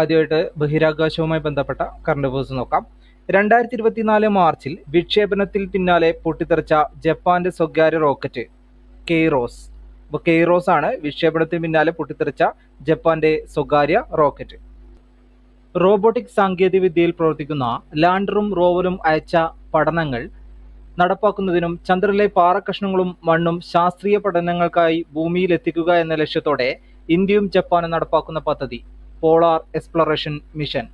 ആദ്യമായിട്ട് ബഹിരാകാശവുമായി ബന്ധപ്പെട്ട current affairs നോക്കാം. രണ്ടായിരത്തി ഇരുപത്തിനാല് മാർച്ചിൽ വിക്ഷേപണത്തിൽ പിന്നാലെ പൊട്ടിത്തെറിച്ച ജപ്പാന്റെ സ്വകാര്യ റോക്കറ്റ് കെയ്റോസ് അപ്പോൾ കെയ്റോസ് ആണ് വിക്ഷേപണത്തിന് പിന്നാലെ പൊട്ടിത്തെറിച്ച ജപ്പാന്റെ സ്വകാര്യ റോക്കറ്റ് റോബോട്ടിക് സാങ്കേതിക വിദ്യയിൽ പ്രവർത്തിക്കുന്ന ലാൻഡറും റോവറും അയച്ച പഠനങ്ങൾ നടപ്പാക്കുന്നതിനും ചന്ദ്രനിലെ പാറക്കഷ്ണങ്ങളും മണ്ണും ശാസ്ത്രീയ പഠനങ്ങൾക്കായി ഭൂമിയിൽ എത്തിക്കുക എന്ന ലക്ഷ്യത്തോടെ ഇന്ത്യയും ജപ്പാനും നടപ്പാക്കുന്ന പദ്ധതി. Polar exploration mission.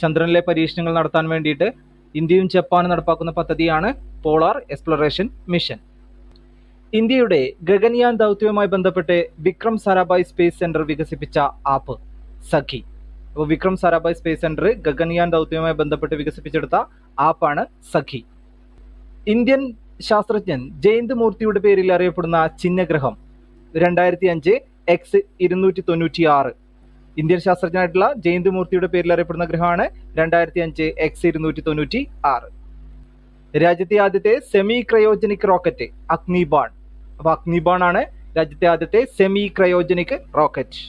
ചന്ദ്രനിലെ പരീക്ഷണങ്ങൾ നടത്താൻ വേണ്ടിയിട്ട് ഇന്ത്യയും ജപ്പാനും നടപ്പാക്കുന്ന പദ്ധതിയാണ് പോളാർ എക്സ്പ്ലോറേഷൻ മിഷൻ. ഇന്ത്യയുടെ ഗഗൻയാൻ ദൗത്യവുമായി ബന്ധപ്പെട്ട് വിക്രം സാരാഭായ് സ്പേസ് സെന്റർ വികസിപ്പിച്ച ആപ്പ് സഖി. അപ്പോൾ വിക്രം സാരാഭായ് സ്പേസ് സെന്റർ ഗഗൻയാൻ ദൗത്യവുമായി ബന്ധപ്പെട്ട് വികസിപ്പിച്ചെടുത്ത ആപ്പാണ് സഖി. ഇന്ത്യൻ ശാസ്ത്രജ്ഞൻ ജയന്ത് മൂർത്തിയുടെ പേരിൽ അറിയപ്പെടുന്ന ചിഹ്നഗ്രഹം രണ്ടായിരത്തി അഞ്ച് എക്സ് ഇരുന്നൂറ്റി തൊണ്ണൂറ്റി ആറ് ഇന്ത്യൻ ശാസ്ത്രജ്ഞനായിട്ടുള്ള ജയന്തിമൂർത്തിയുടെ പേരിൽ അറിയപ്പെടുന്ന ഗ്രഹമാണ് രണ്ടായിരത്തി അഞ്ച് എക്സ് ഇരുന്നൂറ്റി തൊണ്ണൂറ്റി ആറ് രാജ്യത്തെ ആദ്യത്തെ സെമി ക്രയോജനിക് റോക്കറ്റ് അഗ്നിബാൺ അപ്പൊ അഗ്നിബാൺ ആണ് രാജ്യത്തെ ആദ്യത്തെ സെമി ക്രയോജനിക് റോക്കറ്റ്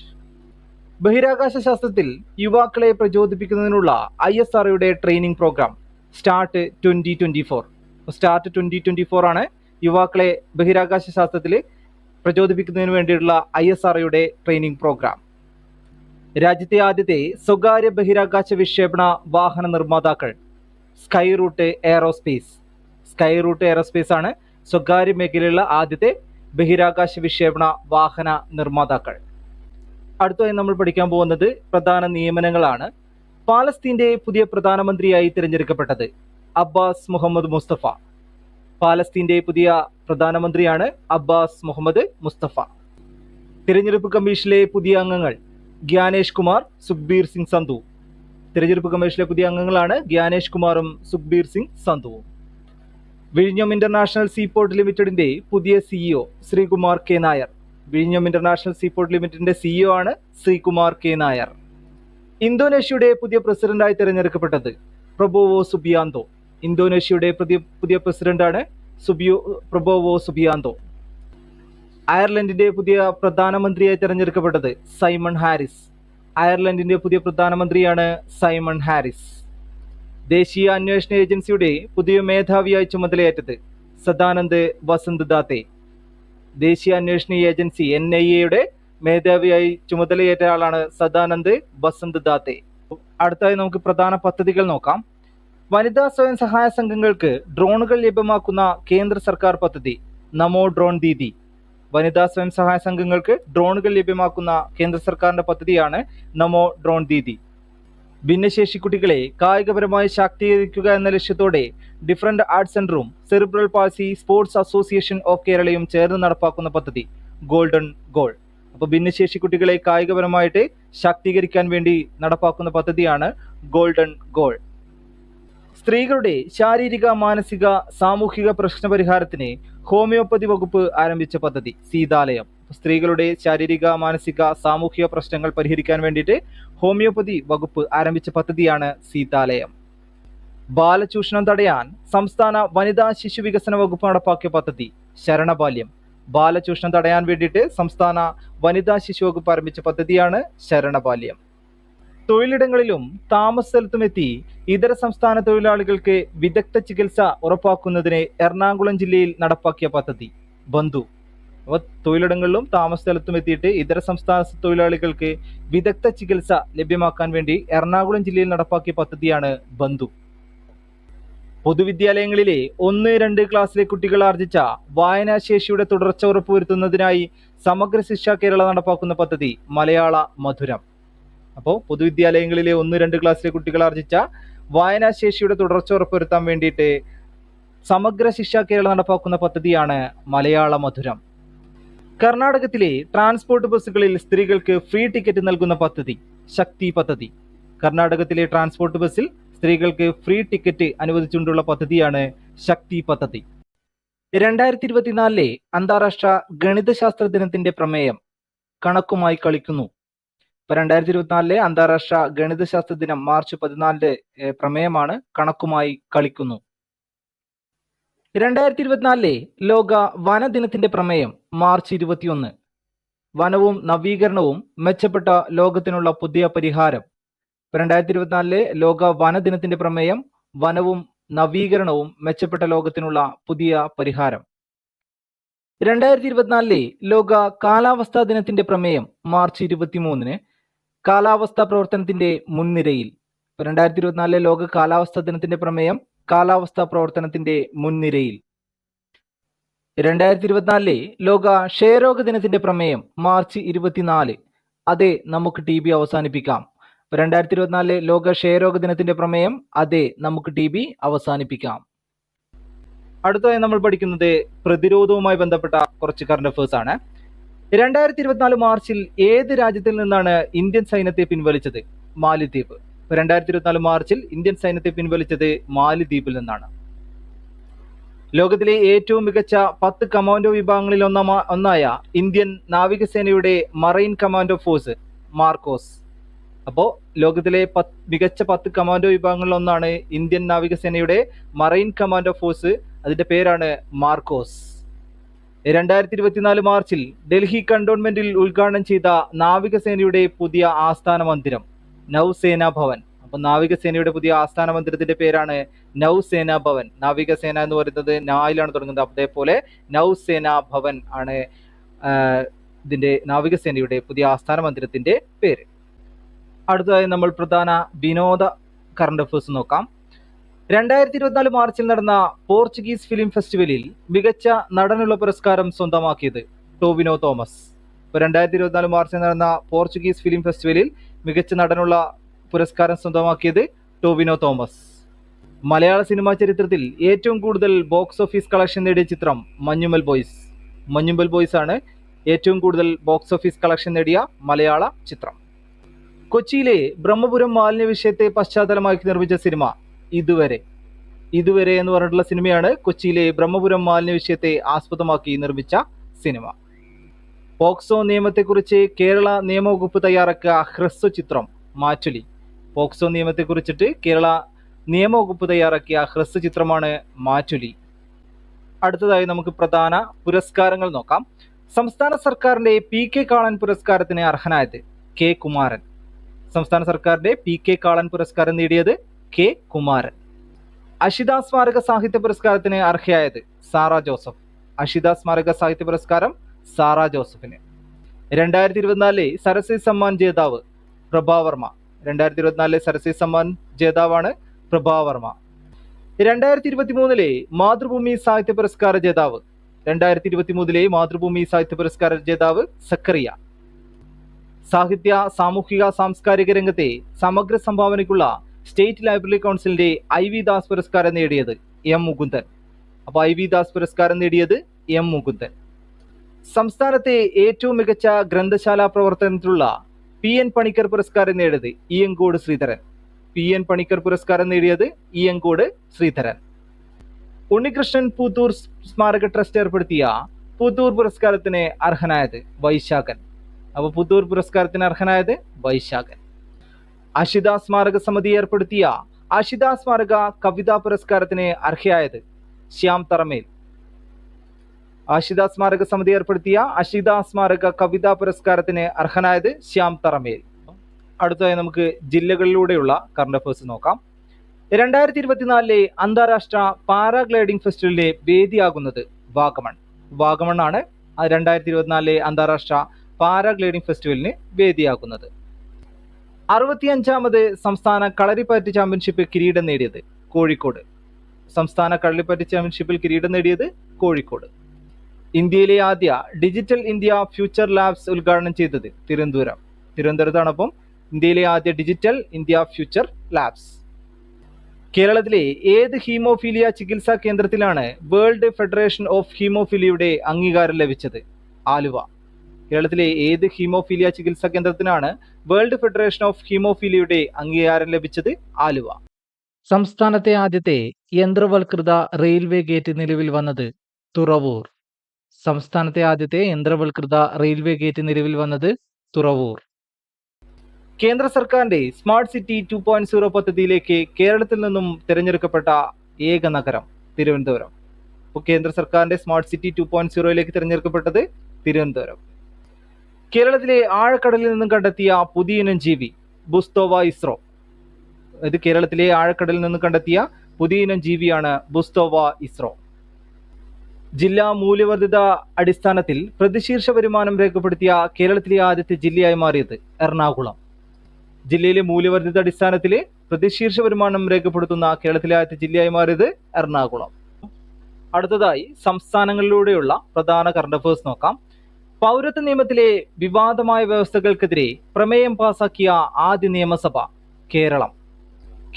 ബഹിരാകാശ ശാസ്ത്രത്തിൽ യുവാക്കളെ പ്രചോദിപ്പിക്കുന്നതിനുള്ള I S ആർഒയുടെ training programme start twenty twenty four start twenty twenty four ആണ് യുവാക്കളെ ബഹിരാകാശ ശാസ്ത്രത്തിൽ പ്രചോദിപ്പിക്കുന്നതിന് വേണ്ടിയിട്ടുള്ള ഐ എസ് ആർഒയുടെ ട്രെയിനിങ് പ്രോഗ്രാം രാജ്യത്തെ ആദ്യത്തെ സ്വകാര്യ ബഹിരാകാശ വിക്ഷേപണ വാഹന നിർമ്മാതാക്കൾ. Skyroot aerospace Skyroot aerospace ആണ് സ്വകാര്യ മേഖലയിലുള്ള ആദ്യത്തെ ബഹിരാകാശ വിക്ഷേപണ വാഹന നിർമ്മാതാക്കൾ. അടുത്തതായി നമ്മൾ പഠിക്കാൻ പോകുന്നത് പ്രധാന നിയമനങ്ങളാണ്. പാലസ്തീന്റെ പുതിയ പ്രധാനമന്ത്രിയായി തിരഞ്ഞെടുക്കപ്പെട്ടത് അബ്ബാസ് മുഹമ്മദ് മുസ്തഫ. പാലസ്തീന്റെ പുതിയ പ്രധാനമന്ത്രിയാണ് അബ്ബാസ് മുഹമ്മദ് മുസ്തഫ. തിരഞ്ഞെടുപ്പ് കമ്മീഷനിലെ പുതിയ അംഗങ്ങൾ ഗ്യാനേഷ് കുമാർ സുഖ്ബീർ സിംഗ് സന്ധു. തിരഞ്ഞെടുപ്പ് കമ്മീഷനിലെ പുതിയ അംഗങ്ങളാണ് ഗ്യാനേഷ് കുമാറും സുഖ്ബീർ സിംഗ് സന്ധുവും. വിഴിഞ്ഞം ഇന്റർനാഷണൽ സീപോർട്ട് ലിമിറ്റഡിന്റെ പുതിയ സിഇഒ ശ്രീകുമാർ കെ നായർ. വിഴിഞ്ഞം ഇന്റർനാഷണൽ സീപോർട്ട് ലിമിറ്റഡിന്റെ സിഇഒ ആണ് ശ്രീകുമാർ കെ നായർ. ഇന്തോനേഷ്യയുടെ പുതിയ പ്രസിഡന്റായി തിരഞ്ഞെടുക്കപ്പെട്ടത് പ്രബോവോ സുബിയാന്തോ. ഇന്തോനേഷ്യയുടെ പുതിയ പുതിയ പ്രസിഡന്റാണ് സുബിയോ പ്രബോവോ സുബിയാന്തോ. അയർലൻഡിന്റെ പുതിയ പ്രധാനമന്ത്രിയായി തിരഞ്ഞെടുക്കപ്പെട്ടത് സൈമൺ ഹാരിസ്. അയർലൻഡിന്റെ പുതിയ പ്രധാനമന്ത്രിയാണ് സൈമൺ ഹാരിസ്. ദേശീയ അന്വേഷണ ഏജൻസിയുടെ പുതിയ മേധാവിയായി ചുമതലയേറ്റത് സദാനന്ദ് വസന്ത് ദാത്തെ ദേശീയ അന്വേഷണ ഏജൻസി എൻ ഐ എയുടെ മേധാവിയായി ചുമതലയേറ്റ ആളാണ് സദാനന്ദ് വസന്ത് ദാത്തെ അടുത്തായി നമുക്ക് പ്രധാന പദ്ധതികൾ നോക്കാം. വനിതാ സ്വയം സഹായ സംഘങ്ങൾക്ക് ഡ്രോണുകൾ ലഭ്യമാക്കുന്ന കേന്ദ്ര സർക്കാർ പദ്ധതി നമോ ഡ്രോൺ ദീദി. വനിതാ സ്വയം സഹായ സംഘങ്ങൾക്ക് ഡ്രോണുകൾ ലഭ്യമാക്കുന്ന കേന്ദ്ര സർക്കാരിന്റെ പദ്ധതിയാണ് നമോ ഡ്രോൺ ദീദി. ഭിന്നശേഷി കുട്ടികളെ കായികപരമായി ശാക്തീകരിക്കുക എന്ന ലക്ഷ്യത്തോടെ ഡിഫറന്റ് ആർട്സ് സെന്ററും cerebral palsy sports association of കേരളയും ചേർന്ന് നടപ്പാക്കുന്ന പദ്ധതി ഗോൾഡൻ ഗോൾ. അപ്പോൾ ഭിന്നശേഷി കുട്ടികളെ കായികപരമായിട്ട് ശാക്തീകരിക്കാൻ വേണ്ടി നടപ്പാക്കുന്ന പദ്ധതിയാണ് ഗോൾഡൻ ഗോൾ. സ്ത്രീകളുടെ ശാരീരിക മാനസിക സാമൂഹിക പ്രശ്ന പരിഹാരത്തിന് ഹോമിയോപ്പതി വകുപ്പ് ആരംഭിച്ച പദ്ധതി സീതാലയം. സ്ത്രീകളുടെ ശാരീരിക മാനസിക സാമൂഹിക പ്രശ്നങ്ങൾ പരിഹരിക്കാൻ വേണ്ടിയിട്ട് ഹോമിയോപ്പതി വകുപ്പ് ആരംഭിച്ച പദ്ധതിയാണ് സീതാലയം. ബാലചൂഷണം തടയാൻ സംസ്ഥാന വനിതാ ശിശു വികസന വകുപ്പ് നടപ്പാക്കിയ പദ്ധതി ശരണബാല്യം. ബാലചൂഷണം തടയാൻ വേണ്ടിയിട്ട് സംസ്ഥാന വനിതാ ശിശു വകുപ്പ് ആരംഭിച്ച പദ്ധതിയാണ് ശരണബാല്യം. തൊഴിലിടങ്ങളിലും താമസ സ്ഥലത്തുമെത്തി ഇതര സംസ്ഥാന തൊഴിലാളികൾക്ക് വിദഗ്ധ ചികിത്സ ഉറപ്പാക്കുന്നതിന് എറണാകുളം ജില്ലയിൽ നടപ്പാക്കിയ പദ്ധതി. ബന്ധു. അപ്പോൾ തൊഴിലിടങ്ങളിലും താമസ സ്ഥലത്തും എത്തിയിട്ട് ഇതര സംസ്ഥാന തൊഴിലാളികൾക്ക് വിദഗ്ധ ചികിത്സ ലഭ്യമാക്കാൻ വേണ്ടി എറണാകുളം ജില്ലയിൽ നടപ്പാക്കിയ പദ്ധതിയാണ് ബന്ധു. പൊതുവിദ്യാലയങ്ങളിലെ ഒന്ന് രണ്ട് ക്ലാസ്സിലെ കുട്ടികൾ ആർജിച്ച വായനാശേഷിയുടെ തുടർച്ച ഉറപ്പുവരുത്തുന്നതിനായി സമഗ്ര ശിക്ഷ കേരള നടപ്പാക്കുന്ന പദ്ധതി മലയാള മധുരം. അപ്പോൾ പൊതുവിദ്യാലയങ്ങളിലെ ഒന്ന് രണ്ട് ക്ലാസ്സിലെ കുട്ടികൾ ആർജിച്ച വായനാശേഷിയുടെ തുടർച്ച ഉറപ്പുവരുത്താൻ വേണ്ടിയിട്ട് സമഗ്ര ശിക്ഷാ കേരളം നടപ്പാക്കുന്ന പദ്ധതിയാണ് മലയാള മധുരം. കർണാടകത്തിലെ ട്രാൻസ്പോർട്ട് ബസ്സുകളിൽ സ്ത്രീകൾക്ക് ഫ്രീ ടിക്കറ്റ് നൽകുന്ന പദ്ധതി ശക്തി പദ്ധതി. കർണാടകത്തിലെ ട്രാൻസ്പോർട്ട് ബസ്സിൽ സ്ത്രീകൾക്ക് ഫ്രീ ടിക്കറ്റ് അനുവദിച്ചുകൊണ്ടുള്ള പദ്ധതിയാണ് ശക്തി പദ്ധതി. രണ്ടായിരത്തി ഇരുപത്തിനാലിലെ അന്താരാഷ്ട്ര ഗണിതശാസ്ത്ര ദിനത്തിന്റെ പ്രമേയം കണക്കുമായി കളിക്കുന്നു. ഇപ്പൊ രണ്ടായിരത്തി ഇരുപത്തിനാലിലെ അന്താരാഷ്ട്ര ഗണിതശാസ്ത്ര ദിനം മാർച്ച് പതിനാലിന്റെ പ്രമേയമാണ് കണക്കുമായി കളിക്കുന്നു. രണ്ടായിരത്തി ഇരുപത്തിനാലിലെ ലോക വനദിനത്തിന്റെ പ്രമേയം മാർച്ച് ഇരുപത്തിയൊന്ന്. വനവും നവീകരണവും മെച്ചപ്പെട്ട ലോകത്തിനുള്ള പുതിയ പരിഹാരം. രണ്ടായിരത്തി ഇരുപത്തിനാലിലെ ലോക വനദിനത്തിന്റെ പ്രമേയം വനവും നവീകരണവും മെച്ചപ്പെട്ട ലോകത്തിനുള്ള പുതിയ പരിഹാരം. രണ്ടായിരത്തി ഇരുപത്തിനാലിലെ ലോക കാലാവസ്ഥാ ദിനത്തിന്റെ പ്രമേയം മാർച്ച് ഇരുപത്തിമൂന്നിന് കാലാവസ്ഥാ പ്രവർത്തനത്തിന്റെ മുൻനിരയിൽ. രണ്ടായിരത്തി ഇരുപത്തിനാലിലെ ലോക കാലാവസ്ഥാ ദിനത്തിന്റെ പ്രമേയം കാലാവസ്ഥാ പ്രവർത്തനത്തിന്റെ മുൻനിരയിൽ. രണ്ടായിരത്തി ഇരുപത്തിനാലിലെ ലോക ക്ഷയരോഗ ദിനത്തിന്റെ പ്രമേയം മാർച്ച് ഇരുപത്തിനാല്. അതെ നമുക്ക് ടി ബി അവസാനിപ്പിക്കാം. രണ്ടായിരത്തി ഇരുപത്തിനാലിലെ ലോക ക്ഷയരോഗ ദിനത്തിന്റെ പ്രമേയം അതെ നമുക്ക് ടി ബി അവസാനിപ്പിക്കാം. അടുത്തതായി നമ്മൾ പഠിക്കുന്നത് പ്രതിരോധവുമായി ബന്ധപ്പെട്ട കുറച്ച് കറണ്ട് അഫേഴ്സ് ആണ്. രണ്ടായിരത്തി ഇരുപത്തിനാല് മാർച്ചിൽ ഏത് രാജ്യത്തിൽ നിന്നാണ് ഇന്ത്യൻ സൈന്യത്തെ പിൻവലിച്ചത്? മാലിദ്വീപ്. രണ്ടായിരത്തി ഇരുപത്തിനാല് മാർച്ചിൽ ഇന്ത്യൻ സൈന്യത്തെ പിൻവലിച്ചത് മാലിദ്വീപിൽ നിന്നാണ്. ലോകത്തിലെ ഏറ്റവും മികച്ച പത്ത് കമാൻഡോ വിഭാഗങ്ങളിൽ ഒന്നാ ഒന്നായ ഇന്ത്യൻ നാവികസേനയുടെ മറൈൻ കമാൻഡോ ഫോഴ്സ് മാർക്കോസ്. അപ്പോൾ ലോകത്തിലെ പത്ത് മികച്ച പത്ത് കമാൻഡോ വിഭാഗങ്ങളിൽ ഒന്നാണ് ഇന്ത്യൻ നാവികസേനയുടെ മറൈൻ കമാൻഡോ ഫോഴ്സ് അതിന്റെ പേരാണ് മാർക്കോസ്. രണ്ടായിരത്തി ഇരുപത്തിനാല് മാർച്ചിൽ ഡൽഹി കണ്ടോൺമെന്റിൽ ഉദ്ഘാടനം ചെയ്ത നാവികസേനയുടെ പുതിയ ആസ്ഥാന മന്ദിരം നൗസേന ഭവൻ. അപ്പൊ നാവികസേനയുടെ പുതിയ ആസ്ഥാന മന്ദിരത്തിന്റെ പേരാണ് നൗസേന ഭവൻ. നാവികസേന എന്ന് പറയുന്നത് നായിലാണ് തുടങ്ങുന്നത്. അതേപോലെ നൗസേന ഭവൻ ആണ് ഇതിന്റെ നാവികസേനയുടെ പുതിയ ആസ്ഥാന മന്ദിരത്തിന്റെ പേര്. അടുത്തതായി നമ്മൾ പ്രധാന വിനോദ കറണ്ട് അഫേഴ്സ് നോക്കാം. രണ്ടായിരത്തി ഇരുപത്തിനാല് മാർച്ചിൽ നടന്ന പോർച്ചുഗീസ് ഫിലിം ഫെസ്റ്റിവലിൽ മികച്ച നടനുള്ള പുരസ്കാരം സ്വന്തമാക്കിയത് ടോവിനോ തോമസ്. രണ്ടായിരത്തി ഇരുപത്തിനാല് മാർച്ചിൽ നടന്ന പോർച്ചുഗീസ് ഫിലിം ഫെസ്റ്റിവലിൽ മികച്ച നടനുള്ള പുരസ്കാരം സ്വന്തമാക്കിയത് ടോവിനോ തോമസ്. മലയാള സിനിമാ ചരിത്രത്തിൽ ഏറ്റവും കൂടുതൽ ബോക്സ് ഓഫീസ് കളക്ഷൻ നേടിയ ചിത്രം മഞ്ഞുമൽ ബോയ്സ്. മഞ്ഞുമൽ ബോയ്സ് ആണ് ഏറ്റവും കൂടുതൽ ബോക്സ് ഓഫീസ് കളക്ഷൻ നേടിയ മലയാള ചിത്രം. കൊച്ചിയിലെ ബ്രഹ്മപുരം മാലിന്യ വിഷയത്തെ പശ്ചാത്തലമാക്കി നിർമ്മിച്ച സിനിമ ഇതുവരെ. ഇതുവരെ എന്ന് പറഞ്ഞിട്ടുള്ള സിനിമയാണ് കൊച്ചിയിലെ ബ്രഹ്മപുരം മാലിന്യ വിഷയത്തെ ആസ്പദമാക്കി നിർമ്മിച്ച സിനിമ. പോക്സോ നിയമത്തെക്കുറിച്ച് കേരള നിയമവകുപ്പ് തയ്യാറാക്കിയ ഹ്രസ്വ ചിത്രം മാറ്റുലി. പോക്സോ നിയമത്തെക്കുറിച്ചിട്ട് കേരള നിയമവകുപ്പ് തയ്യാറാക്കിയ ഹ്രസ്വ ചിത്രമാണ് മാറ്റുലി. അടുത്തതായി നമുക്ക് പ്രധാന പുരസ്കാരങ്ങൾ നോക്കാം. സംസ്ഥാന സർക്കാരിന്റെ പി കെ കാളൻ പുരസ്കാരത്തിന് അർഹനായത് കെ കുമാരൻ. സംസ്ഥാന സർക്കാരിന്റെ പി കെ കാളൻ പുരസ്കാരം നേടിയത് കെ കുമാരൻ. അഷിത സ്മാരക സാഹിത്യ പുരസ്കാരത്തിന് അർഹയായത് സാറ ജോസഫ്. അഷിത സ്മാരക സാഹിത്യ പുരസ്കാരം സാറ ജോസഫിന്. രണ്ടായിരത്തി ഇരുപത്തിനാലിലെ സരസ്വതി സമ്മാൻ ജേതാവ് പ്രഭാവർമ്മ രണ്ടായിരത്തി ഇരുപത്തിനാലിലെ സരസ്വതി സമ്മാൻ ജേതാവാണ് പ്രഭാവർമ്മ രണ്ടായിരത്തി ഇരുപത്തി മൂന്നിലെ മാതൃഭൂമി സാഹിത്യ പുരസ്കാര ജേതാവ്. രണ്ടായിരത്തി ഇരുപത്തി മൂന്നിലെ മാതൃഭൂമി സാഹിത്യ പുരസ്കാര ജേതാവ് സക്കറിയ. സാഹിത്യ സാമൂഹിക സാംസ്കാരിക രംഗത്തെ സമഗ്ര സംഭാവനയ്ക്കുള്ള സ്റ്റേറ്റ് ലൈബ്രറി കൗൺസിലിന്റെ ഐ വി ദാസ് പുരസ്കാരം നേടിയത് എം മുകുന്ദൻ. അപ്പോൾ ഐ വി ദാസ് പുരസ്കാരം നേടിയത് എം മുകുന്ദൻ. സംസ്ഥാനത്തെ ഏറ്റവും മികച്ച ഗ്രന്ഥശാല പ്രവർത്തനത്തിലുള്ള പി എൻ പണിക്കർ പുരസ്കാരം നേടിയത് E Enkode Sreedharan. P N Panicker പുരസ്കാരം നേടിയത് ഇ എങ്കോട് ശ്രീധരൻ. ഉണ്ണികൃഷ്ണൻ പുത്തൂർ സ്മാരക ട്രസ്റ്റ് ഏർപ്പെടുത്തിയ പുത്തൂർ പുരസ്കാരത്തിന് അർഹനായത് വൈശാഖൻ. അപ്പോൾ പുത്തൂർ പുരസ്കാരത്തിന് അർഹനായത് വൈശാഖൻ. അഷിത സ്മാരക സമിതി ഏർപ്പെടുത്തിയ അഷിത സ്മാരക കവിതാ പുരസ്കാരത്തിന് അർഹയായത് ശ്യാം തറമേൽ. അഷിത സ്മാരക സമിതി ഏർപ്പെടുത്തിയ അഷിത സ്മാരക കവിതാ പുരസ്കാരത്തിന് അർഹനായത് ശ്യാം തറമേൽ. അടുത്തതായി നമുക്ക് ജില്ലകളിലൂടെയുള്ള കറണ്ട് അഫേഴ്സ് നോക്കാം. രണ്ടായിരത്തി ഇരുപത്തിനാലിലെ അന്താരാഷ്ട്ര പാരാഗ്ലൈഡിംഗ് ഫെസ്റ്റിവലിലെ വേദിയാകുന്നത് വാഗമൺ. വാഗമൺ ആണ് രണ്ടായിരത്തി ഇരുപത്തിനാലിലെ അന്താരാഷ്ട്ര പാരാഗ്ലൈഡിംഗ് ഫെസ്റ്റിവലിന് വേദിയാകുന്നത്. അറുപത്തിയഞ്ചാമത് സംസ്ഥാന കളരിപ്പയറ്റ് ചാമ്പ്യൻഷിപ്പിൽ കിരീടം നേടിയത് കോഴിക്കോട്. സംസ്ഥാന കളരിപ്പയറ്റ് ചാമ്പ്യൻഷിപ്പിൽ കിരീടം നേടിയത് കോഴിക്കോട്. ഇന്ത്യയിലെ ആദ്യ ഡിജിറ്റൽ ഇന്ത്യ ഫ്യൂച്ചർ ലാബ്സ് ഉദ്ഘാടനം ചെയ്തത് തിരുവനന്തപുരം. തിരുവനന്തപുരത്താണ് അപ്പം ഇന്ത്യയിലെ ആദ്യ ഡിജിറ്റൽ ഇന്ത്യ ഫ്യൂച്ചർ ലാബ്സ്. കേരളത്തിലെ ഏത് ഹീമോഫീലിയ ചികിത്സാ കേന്ദ്രത്തിലാണ് വേൾഡ് ഫെഡറേഷൻ ഓഫ് ഹീമോഫീലിയയുടെ അംഗീകാരം ലഭിച്ചത്? ആലുവ. കേരളത്തിലെ ഏത് ഹീമോഫീലിയ ചികിത്സാ കേന്ദ്രത്തിനാണ് വേൾഡ് ഫെഡറേഷൻ ഓഫ് ഹീമോഫീലിയയുടെ അംഗീകാരം ലഭിച്ചത്? ആലുവ. സംസ്ഥാനത്തെ ആദ്യത്തെ യന്ത്രവൽകൃത റെയിൽവേ ഗേറ്റ് നിലവിൽ വന്നത് തുറവൂർ. സംസ്ഥാനത്തെ ആദ്യത്തെ യന്ത്രവൽകൃത റെയിൽവേ ഗേറ്റ് നിലവിൽ വന്നത് തുറവൂർ. കേന്ദ്ര സർക്കാരിന്റെ smart city two point zero പദ്ധതിയിലേക്ക് കേരളത്തിൽ നിന്നും തിരഞ്ഞെടുക്കപ്പെട്ട ഏക നഗരം തിരുവനന്തപുരം. കേന്ദ്ര സർക്കാരിന്റെ സ്മാർട്ട് സിറ്റി ടു പോയിന്റ് സീറോയിലേക്ക് തിരഞ്ഞെടുക്കപ്പെട്ടത് തിരുവനന്തപുരം. കേരളത്തിലെ ആഴക്കടലിൽ നിന്നും കണ്ടെത്തിയ പുതിയ ഇനം ജീവി ബുസ്തോവ ഇസ്രോ. ഇത് കേരളത്തിലെ ആഴക്കടലിൽ നിന്നും കണ്ടെത്തിയ പുതിയ ഇനം ജീവിയാണ് ബുസ്തോവ ഇസ്രോ. ജില്ലാ മൂല്യവർദ്ധിത അടിസ്ഥാനത്തിൽ പ്രതിശീർഷ വരുമാനം രേഖപ്പെടുത്തിയ കേരളത്തിലെ ആദ്യത്തെ ജില്ലയായി മാറിയത് എറണാകുളം. ജില്ലയിലെ മൂല്യവർദ്ധിത അടിസ്ഥാനത്തിൽ പ്രതിശീർഷ വരുമാനം രേഖപ്പെടുത്തുന്ന കേരളത്തിലെ ആദ്യത്തെ ജില്ലയായി മാറിയത് എറണാകുളം. അടുത്തതായി സംസ്ഥാനങ്ങളിലൂടെയുള്ള പ്രധാന കറണ്ട് അഫേഴ്സ് നോക്കാം. പൗരത്വ നിയമത്തിലെ വിവാദമായ വ്യവസ്ഥകൾക്കെതിരെ പ്രമേയം പാസാക്കിയ ആദ്യ നിയമസഭ കേരളം.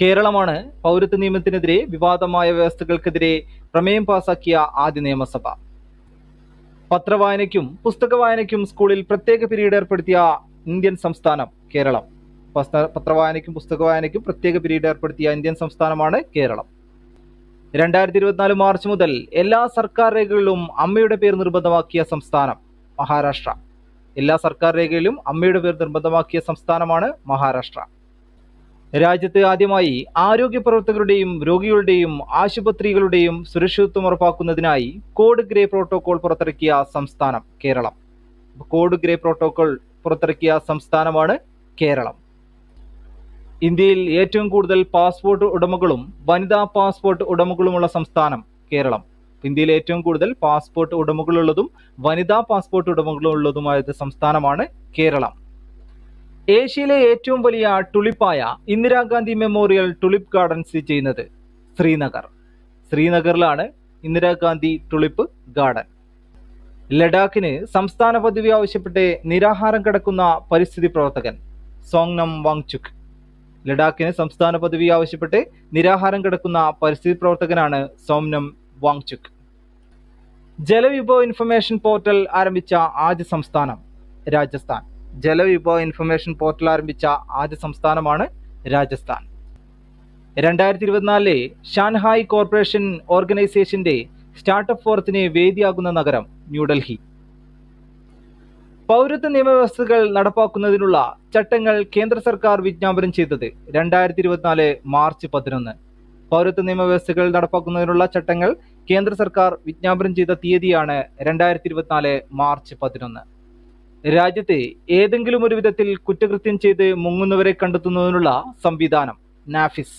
കേരളമാണ് പൗരത്വ നിയമത്തിനെതിരെ വിവാദമായ വ്യവസ്ഥകൾക്കെതിരെ പ്രമേയം പാസാക്കിയ ആദ്യ നിയമസഭ. പത്രവായനയ്ക്കും പുസ്തക വായനയ്ക്കും സ്കൂളിൽ പ്രത്യേക പിരീഡ് ഏർപ്പെടുത്തിയ ഇന്ത്യൻ സംസ്ഥാനം കേരളം. പത്രവായനയ്ക്കും പുസ്തക വായനയ്ക്കും പ്രത്യേക പിരീഡ് ഏർപ്പെടുത്തിയ ഇന്ത്യൻ സംസ്ഥാനമാണ് കേരളം. രണ്ടായിരത്തി ഇരുപത്തിനാല് മാർച്ച് മുതൽ എല്ലാ സർക്കാർ രേഖകളിലും അമ്മയുടെ പേര് നിർബന്ധമാക്കിയ സംസ്ഥാനം മഹാരാഷ്ട്ര. എല്ലാ സർക്കാർ രേഖയിലും അമ്മയുടെ പേര് നിർബന്ധമാക്കിയ സംസ്ഥാനമാണ് മഹാരാഷ്ട്ര. രാജ്യത്ത് ആദ്യമായി ആരോഗ്യ പ്രവർത്തകരുടെയും രോഗികളുടെയും ആശുപത്രികളുടെയും സുരക്ഷിതത്വം ഉറപ്പാക്കുന്നതിനായി കോഡ് ഗ്രേ പ്രോട്ടോകോൾ പുറത്തിറക്കിയ സംസ്ഥാനം കേരളം. കോഡ് ഗ്രേ പ്രോട്ടോകോൾ പുറത്തിറക്കിയ സംസ്ഥാനമാണ് കേരളം. ഇന്ത്യയിൽ ഏറ്റവും കൂടുതൽ പാസ്പോർട്ട് ഉടമകളും വനിതാ പാസ്പോർട്ട് ഉടമകളുമുള്ള സംസ്ഥാനം കേരളം. ഇന്ത്യയിൽ ഏറ്റവും കൂടുതൽ പാസ്പോർട്ട് ഉടമകളുള്ളതും വനിതാ പാസ്പോർട്ട് ഉടമകളുള്ളതുമായ സംസ്ഥാനമാണ് കേരളം. ഏഷ്യയിലെ ഏറ്റവും വലിയ ടുളിപ്പായ ഇന്ദിരാഗാന്ധി മെമ്മോറിയൽ ടുളിപ്പ് ഗാർഡൻ സ്ഥിതി ചെയ്യുന്നത് ശ്രീനഗർ. ശ്രീനഗറിലാണ് ഇന്ദിരാഗാന്ധി ടുളിപ്പ് ഗാർഡൻ. ലഡാക്കിന് സംസ്ഥാന പദവി ആവശ്യപ്പെട്ട് നിരാഹാരം കിടക്കുന്ന പരിസ്ഥിതി പ്രവർത്തകൻ സോങ്നം വാങ്ചുക് ലഡാക്കിന് സംസ്ഥാന പദവി ആവശ്യപ്പെട്ട് നിരാഹാരം കിടക്കുന്ന പരിസ്ഥിതി പ്രവർത്തകനാണ് സോംനം വാങ്ചുക്. ജലവിഭവ ഇൻഫർമേഷൻ പോർട്ടൽ ആരംഭിച്ച ആദ്യ സംസ്ഥാനം രാജസ്ഥാൻ. ജലവിഭവ ഇൻഫർമേഷൻ പോർട്ടൽ ആരംഭിച്ച ആദ്യ സംസ്ഥാനമാണ് രാജസ്ഥാൻ. രണ്ടായിരത്തി ഇരുപത്തിനാലിലെ ഷാൻഹായ് കോർപ്പറേഷൻ ഓർഗനൈസേഷന്റെ സ്റ്റാർട്ടപ്പ് ഫോറത്തിന് വേദിയാകുന്ന നഗരം ന്യൂഡൽഹി. പൗരത്വ നിയമവ്യവസ്ഥകൾ നടപ്പാക്കുന്നതിനുള്ള ചട്ടങ്ങൾ കേന്ദ്ര സർക്കാർ വിജ്ഞാപനം ചെയ്തത് രണ്ടായിരത്തി ഇരുപത്തിനാല് മാർച്ച് പതിനൊന്ന്. പൗരത്വ നിയമവ്യവസ്ഥകൾ നടപ്പാക്കുന്നതിനുള്ള ചട്ടങ്ങൾ കേന്ദ്ര സർക്കാർ വിജ്ഞാപനം ചെയ്ത തീയതിയാണ് രണ്ടായിരത്തി ഇരുപത്തിനാല് മാർച്ച് പതിനൊന്ന്. രാജ്യത്തെ ഏതെങ്കിലും ഒരു വിധത്തിൽ കുറ്റകൃത്യം ചെയ്ത് മുങ്ങുന്നവരെ കണ്ടെത്തുന്നതിനുള്ള സംവിധാനം NAFIS.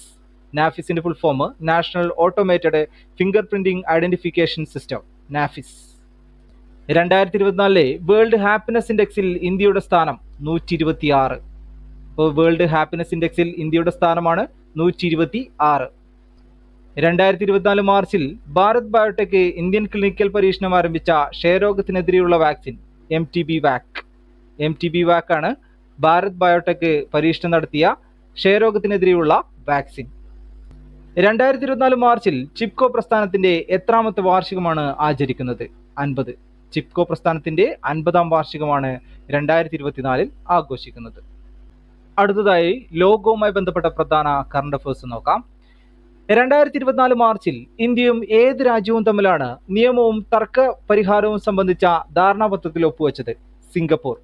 നാഫിസിന്റെ full form national automated finger printing identification system NAFIS. രണ്ടായിരത്തി ഇരുപത്തിനാലിലെ വേൾഡ് ഹാപ്പിനെസ് ഇൻഡെക്സിൽ ഇന്ത്യയുടെ സ്ഥാനം നൂറ്റി ഇരുപത്തി ആറ് ഇപ്പോൾ വേൾഡ് ഹാപ്പിനെസ് ഇൻഡെക്സിൽ ഇന്ത്യയുടെ സ്ഥാനമാണ് നൂറ്റി ഇരുപത്തി ആറ് രണ്ടായിരത്തി ഇരുപത്തിനാല് മാർച്ചിൽ ഭാരത് ബയോടെക് ഇന്ത്യൻ ക്ലിനിക്കൽ പരീക്ഷണം ആരംഭിച്ച ക്ഷയരോഗത്തിനെതിരെയുള്ള vaccine M T B vac. M T B vac ആണ് ഭാരത് ബയോടെക് പരീക്ഷണം നടത്തിയ ക്ഷയരോഗത്തിനെതിരെയുള്ള വാക്സിൻ. രണ്ടായിരത്തി ഇരുപത്തിനാല് മാർച്ചിൽ ചിപ്കോ പ്രസ്ഥാനത്തിന്റെ എത്രാമത്തെ വാർഷികമാണ് ആചരിക്കുന്നത്? അൻപത്. ചിപ്കോ പ്രസ്ഥാനത്തിന്റെ അൻപതാം വാർഷികമാണ് രണ്ടായിരത്തി ഇരുപത്തിനാലിൽ ആഘോഷിക്കുന്നത്. അടുത്തതായി ലോകവുമായി ബന്ധപ്പെട്ട പ്രധാന കറണ്ട് അഫേഴ്സ് നോക്കാം. രണ്ടായിരത്തി ഇരുപത്തിനാല് മാർച്ചിൽ ഇന്ത്യയും ഏത് രാജ്യവും തമ്മിലാണ് നിയമവും തർക്ക പരിഹാരവും സംബന്ധിച്ച ധാരണാപത്രത്തിൽ ഒപ്പുവെച്ചത് സിംഗപ്പൂർ.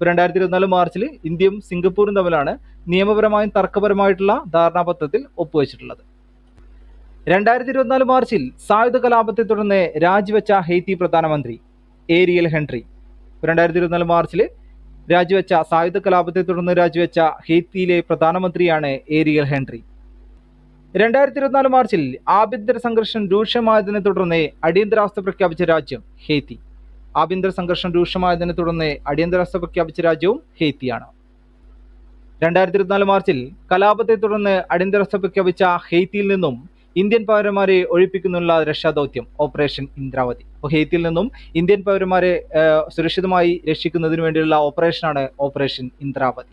രണ്ടായിരത്തി ഇരുപത്തിനാല് മാർച്ചിൽ ഇന്ത്യയും സിംഗപ്പൂരും തമ്മിലാണ് നിയമപരമായും തർക്കപരമായിട്ടുള്ള ധാരണാപത്രത്തിൽ ഒപ്പുവെച്ചിട്ടുള്ളത്. രണ്ടായിരത്തി ഇരുപത്തിനാല് മാർച്ചിൽ സായുധ കലാപത്തെ തുടർന്ന് രാജിവെച്ച ഹെയ്ത്തി പ്രധാനമന്ത്രി ഏരിയൽ ഹെൻറി രണ്ടായിരത്തി ഇരുപത്തിനാല് മാർച്ചിൽ രാജിവെച്ച സായുധ കലാപത്തെ തുടർന്ന് രാജിവെച്ച ഹെയ്ത്തിയിലെ പ്രധാനമന്ത്രിയാണ് ഏരിയൽ ഹെൻറി രണ്ടായിരത്തി ഇരുപത്തിനാല് മാർച്ചിൽ ആഭ്യന്തര സംഘർഷം രൂക്ഷമായതിനെ തുടർന്ന് അടിയന്തരാവസ്ഥ പ്രഖ്യാപിച്ച രാജ്യം ഹെയ്ത്തി. ആഭ്യന്തര സംഘർഷം രൂക്ഷമായതിനെ തുടർന്ന് അടിയന്തരാവസ്ഥ പ്രഖ്യാപിച്ച രാജ്യവും ഹെയ്ത്തിയാണ്. രണ്ടായിരത്തി ഇരുപത്തിനാല് മാർച്ചിൽ കലാപത്തെ തുടർന്ന് അടിയന്തരാവസ്ഥ പ്രഖ്യാപിച്ച ഹെയ്ത്തിയിൽ നിന്നും ഇന്ത്യൻ പൗരന്മാരെ ഒഴിപ്പിക്കുന്നുള്ള രക്ഷാദൗത്യം ഓപ്പറേഷൻ ഇന്ദ്രാവതി. ഹെയ്ത്തിയിൽ നിന്നും ഇന്ത്യൻ പൗരന്മാരെ സുരക്ഷിതമായി രക്ഷിക്കുന്നതിന് വേണ്ടിയുള്ള ഓപ്പറേഷനാണ് ഓപ്പറേഷൻ ഇന്ദ്രാവതി.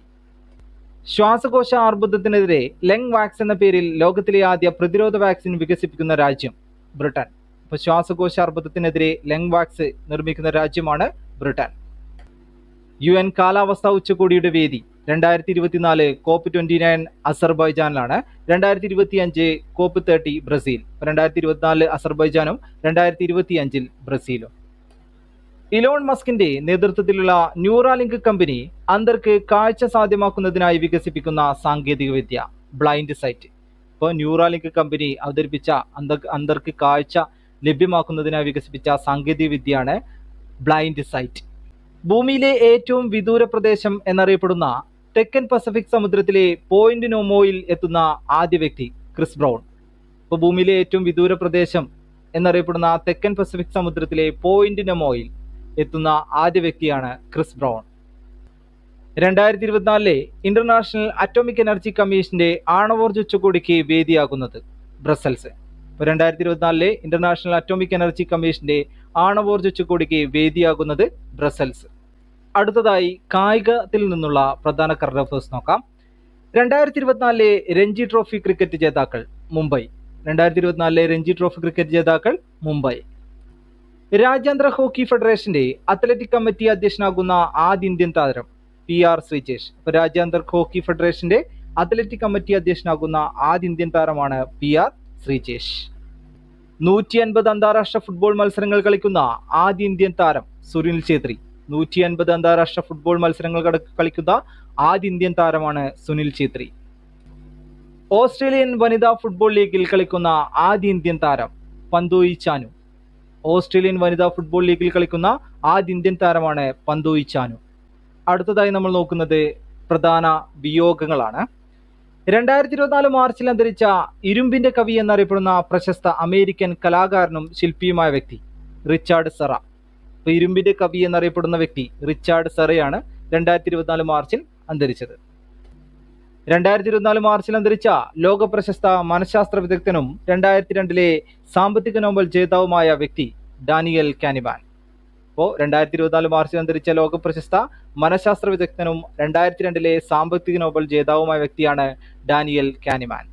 ശ്വാസകോശ അർബുദത്തിനെതിരെ ലെങ് വാക്സ് എന്ന പേരിൽ ലോകത്തിലെ ആദ്യ പ്രതിരോധ വാക്സിൻ വികസിപ്പിക്കുന്ന രാജ്യം ബ്രിട്ടൻ. അപ്പോൾ ശ്വാസകോശ അർബുദത്തിനെതിരെ ലെങ് വാക്സ് നിർമ്മിക്കുന്ന രാജ്യമാണ് ബ്രിട്ടൻ. യു എൻ കാലാവസ്ഥാ ഉച്ചകോടിയുടെ വേദി രണ്ടായിരത്തി ഇരുപത്തിനാല് കോപ്പ് ട്വന്റി നയൻ അസർബൈജാനിലാണ്. രണ്ടായിരത്തി ഇരുപത്തി അഞ്ച് കോപ്പ് തേർട്ടി ബ്രസീൽ. രണ്ടായിരത്തി ഇരുപത്തിനാല് അസർബൈജാനും രണ്ടായിരത്തി ഇരുപത്തി അഞ്ചിൽ ബ്രസീലും. ഇലോൺ മസ്കിന്റെ നേതൃത്വത്തിലുള്ള ന്യൂറാലിങ്ക് കമ്പനി അന്തർക്ക് കാഴ്ച സാധ്യമാക്കുന്നതിനായി വികസിപ്പിക്കുന്ന സാങ്കേതികവിദ്യ ബ്ലൈൻഡ് സൈറ്റ്. ഇപ്പോൾ ന്യൂറാലിങ്ക് കമ്പനി അവതരിപ്പിച്ച അന്ത അന്തർക്ക് കാഴ്ച ലഭ്യമാക്കുന്നതിനായി വികസിപ്പിച്ച സാങ്കേതികവിദ്യയാണ് ബ്ലൈൻഡ് സൈറ്റ്. ഭൂമിയിലെ ഏറ്റവും വിദൂര പ്രദേശം എന്നറിയപ്പെടുന്ന തെക്കൻ പസഫിക് സമുദ്രത്തിലെ പോയിന്റ് നോമോയിൽ എത്തുന്ന ആദ്യ വ്യക്തി ക്രിസ് ബ്രൗൺ. ഇപ്പോൾ ഭൂമിയിലെ ഏറ്റവും വിദൂര പ്രദേശം എന്നറിയപ്പെടുന്ന തെക്കൻ പസഫിക് സമുദ്രത്തിലെ പോയിന്റ് നൊമോയിൽ എത്തുന്ന ആദ്യ വ്യക്തിയാണ് ക്രിസ് ബ്രൗൺ. രണ്ടായിരത്തി ഇരുപത്തിനാലിലെ ഇന്റർനാഷണൽ അറ്റോമിക് എനർജി കമ്മീഷന്റെ ആണവോർജ ഉച്ചകോടിക്ക് വേദിയാകുന്നത് ബ്രസൽസ്. രണ്ടായിരത്തി ഇരുപത്തിനാലിലെ ഇന്റർനാഷണൽ അറ്റോമിക് എനർജി കമ്മീഷന്റെ ആണവോർജ ഉച്ചകോടിക്ക് വേദിയാകുന്നത് ബ്രസൽസ്. അടുത്തതായി കായികത്തിൽ നിന്നുള്ള പ്രധാന കറണ്ട് അഫേഴ്സ് നോക്കാം. രണ്ടായിരത്തി ഇരുപത്തിനാലിലെ രഞ്ജി ട്രോഫി ക്രിക്കറ്റ് ജേതാക്കൾ മുംബൈ. രണ്ടായിരത്തി ഇരുപത്തിനാലിലെ രഞ്ജി ട്രോഫി ക്രിക്കറ്റ് ജേതാക്കൾ മുംബൈ. രാജ്യാന്തര ഹോക്കി ഫെഡറേഷന്റെ അത്ലറ്റിക് കമ്മിറ്റി അധ്യക്ഷനാകുന്ന ആദ്യ ഇന്ത്യൻ താരം പി ആർ ശ്രീജേഷ്. രാജ്യാന്തര ഹോക്കി ഫെഡറേഷന്റെ അത്ലറ്റിക് കമ്മിറ്റി അധ്യക്ഷനാകുന്ന ആദ്യ ഇന്ത്യൻ താരമാണ് പി ആർ ശ്രീജേഷ്. നൂറ്റി അൻപത് അന്താരാഷ്ട്ര ഫുട്ബോൾ മത്സരങ്ങൾ കളിക്കുന്ന ആദ്യ ഇന്ത്യൻ താരം സുനിൽ ഛേത്രി. നൂറ്റി അൻപത് അന്താരാഷ്ട്ര ഫുട്ബോൾ മത്സരങ്ങൾ കളിക്കുന്ന ആദ്യ ഇന്ത്യൻ താരമാണ് സുനിൽ ഛേത്രി. ഓസ്ട്രേലിയൻ വനിതാ ഫുട്ബോൾ ലീഗിൽ കളിക്കുന്ന ആദ്യ ഇന്ത്യൻ താരം പന്തോയി ചാനു. ഓസ്ട്രേലിയൻ വനിതാ ഫുട്ബോൾ ലീഗിൽ കളിക്കുന്ന ആദ്യ ഇന്ത്യൻ താരമാണ് പന്തോയി ചാനു അടുത്തതായി നമ്മൾ നോക്കുന്നത് പ്രധാന വിയോഗങ്ങളാണ്. രണ്ടായിരത്തി ഇരുപത്തിനാല് മാർച്ചിൽ അന്തരിച്ച ഇരുമ്പിന്റെ കവി എന്നറിയപ്പെടുന്ന പ്രശസ്ത അമേരിക്കൻ കലാകാരനും ശില്പിയുമായ വ്യക്തി റിച്ചാർഡ് സെറ. ഇരുമ്പിന്റെ കവി എന്നറിയപ്പെടുന്ന വ്യക്തി റിച്ചാർഡ് സെറയാണ് രണ്ടായിരത്തി ഇരുപത്തിനാല് മാർച്ചിൽ അന്തരിച്ചത്. രണ്ടായിരത്തി ഇരുപത്തിനാല് മാർച്ചിൽ അന്തരിച്ച ലോക പ്രശസ്ത മനഃശാസ്ത്ര വിദഗ്ധനും രണ്ടായിരത്തി രണ്ടിലെ സാമ്പത്തിക നോബൽ ജേതാവുമായ വ്യക്തി ഡാനിയൽ കാനിബാൻ. അപ്പോൾ രണ്ടായിരത്തി ഇരുപത്തിനാല് മാർച്ചിൽ അന്തരിച്ച ലോക പ്രശസ്ത മനഃശാസ്ത്ര വിദഗ്ധനും രണ്ടായിരത്തി രണ്ടിലെ സാമ്പത്തിക നോബൽ ജേതാവുമായ വ്യക്തിയാണ് ഡാനിയൽ കാനിമാൻ